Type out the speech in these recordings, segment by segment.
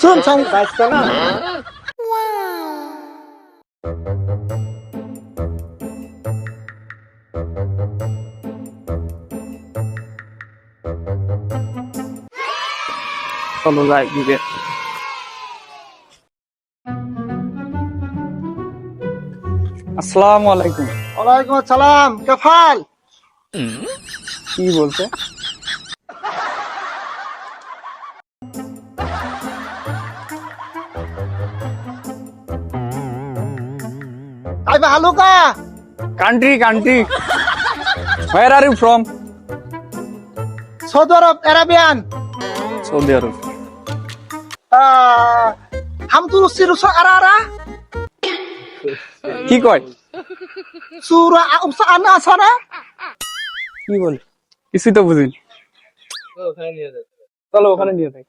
শুন শুন চলো যাই দিকে আসসালামু আলাইকুম। ওয়ালাইকুম আসসালাম কেফাল। কি বলছে? কাইবা হালুকা country country where are you from Saudi Arab Arabian Saudi Arab. হাম তু রুসি রুসা আরা আরা। কি কয়? সুরা উসা আনা আসানা কি বলে? কিছুই তো বুঝিনি। চলো ওখানে নিয়ে যাই।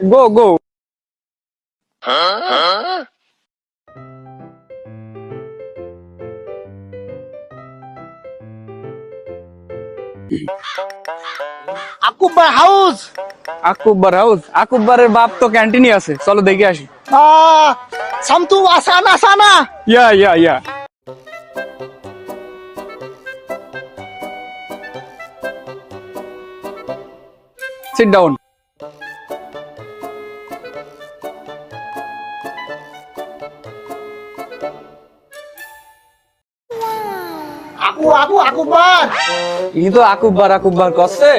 গো গো আকুবা হাউস। আকুব্বার হাউস? আকুব্বারের বাপ তো ক্যান্টিনই আছে। চলো দেখে আসি। সামতু আসানা আসানা ইয়া ইয়া ইয়া। Sit down আকু আকু আকুবার। ই তো আকুব্বার আকুব্বার করছে।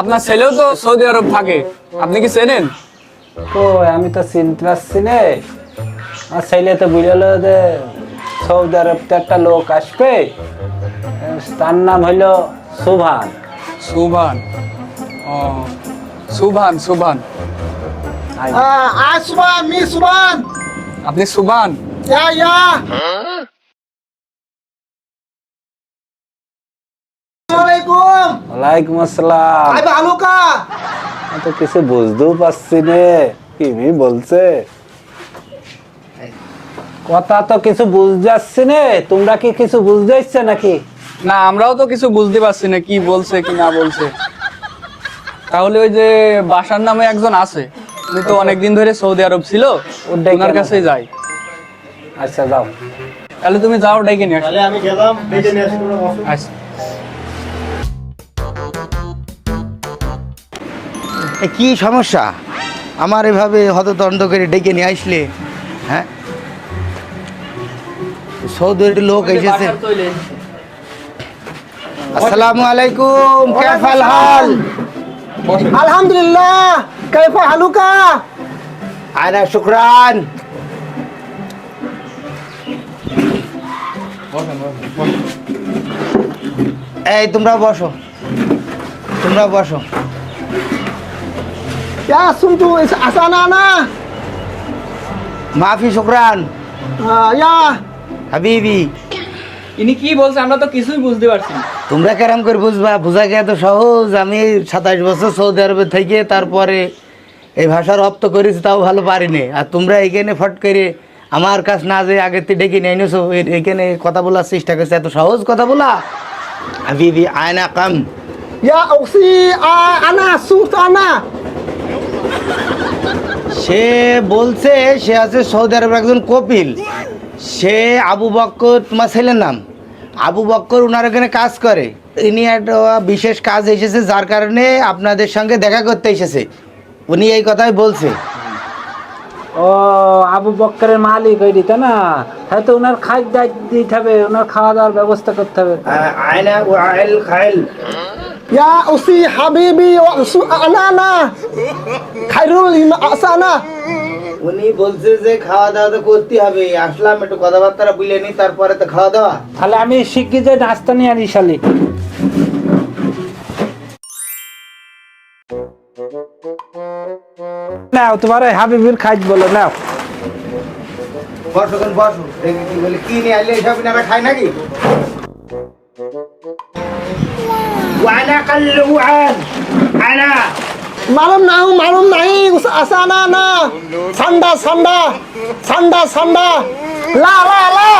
আপনার ছেলেও তো সৌদি আরব থাকে। আপনি কি চেনেন? তো আমি তো চিনতে পারছি না আমার ছেলে তো বুঝলো যে সৌদি আরব তো একটা লোক আসবে। তার নাম হইল সুভান। সুভান। ও সুভান সুভান। আ সুবান মি সুবান আপনি সুভান? ইয়া ইয়া। আসসালামাইকুম ওয়ালাইকুম আসসালাম। হালুকা আমি তো কিছু বুঝতেও পারছি না। কি বলছে? কথা তো কিছু বুঝতে না। তোমরা কি কিছু বুঝতে নাকি? না আমরাও তো কিছু বুঝতে পারছি না কি বলছে কি না বলছে। তাহলে ওই যে বাসার নামে একজন আছে। উনি তো অনেকদিন ধরে সৌদি আরব ছিল। ওর ডেকে ওনার। কাছে যাই। আচ্ছা যাও। তাহলে তুমি যাও ডেকে নিয়ে আসো। আমি গেলাম বেজে নিয়ে আসি আচ্ছা। কি সমস্যা? আমার এভাবে হতদণ্ড করে ডেকে নিয়ে আসলে হ্যাঁ? সৌদির লোক এসেছে। আসসালামু আলাইকুম কেফাল হাল? আলহামদুলিল্লাহ কাইফা হালুকা। আয়না শুক্রান। এই তোমরা বসো। তোমরা বসো। না মাফি শুক্রান ইয়া হাবিবি ইনি কি বলছে আমরা তো কিছুই বুঝতে পারছি না। তোমরা কেরাম করে বুঝবা? বোঝা গিয়ে তো সহজ। আমি সাতাশ বছর সৌদি আরবে থেকে তারপরে এই ভাষা রপ্ত করেছি তাও ভালো পারিনি। আর তোমরা এখানে ফট করে আমার কাছ না যে আগে থেকে ডেকে নিয়ে এনেছো এ- এখানে কথা বলার চেষ্টা করছে। এত সহজ কথা বলা। হাবিবি আয়না কাম। ইয়া উসি আনা সুলতানা সে বলছে সে আছে সৌদি আরবের একজন কপিল। সে আবু বক্কর তোমার ছেলের নাম? আবু বক্কর ওনার ওখানে কাজ করে। ইনি একটা বিশেষ কাজ এসেছে যার কারণে আপনাদের সঙ্গে দেখা করতে এসেছে। উনি এই কথাই বলছে। ও আবু বক্করের মালিক ওই দিতে না? হয়তো ওনার খাদ্য দিতে হবে ওনার খাওয়া দাওয়ার ব্যবস্থা করতে হবে। আয়না ইয়া উসি হাবিবি আনানা খাইরুল আসানা উনি বলছে যে খাওয়া দাওয়া তো করতে হবে। আসলাম একটু কথাবার্তা বুঝলে নি তারপরে তো খাওয়া দাওয়া। তাহলে আমি শিখি যে নাস্তা নিয়ে আনি শালি। নাও তোমার ওই হাবিবির খাইজ বলো নাও। বসো বসো। দেখি কি বলে কি নিয়ে আইলে এসব وعلى قل وعال. على. معلوم نعو معلوم نعو أسانا نا ساندا ساندا ساندا ساندا لا لا لا.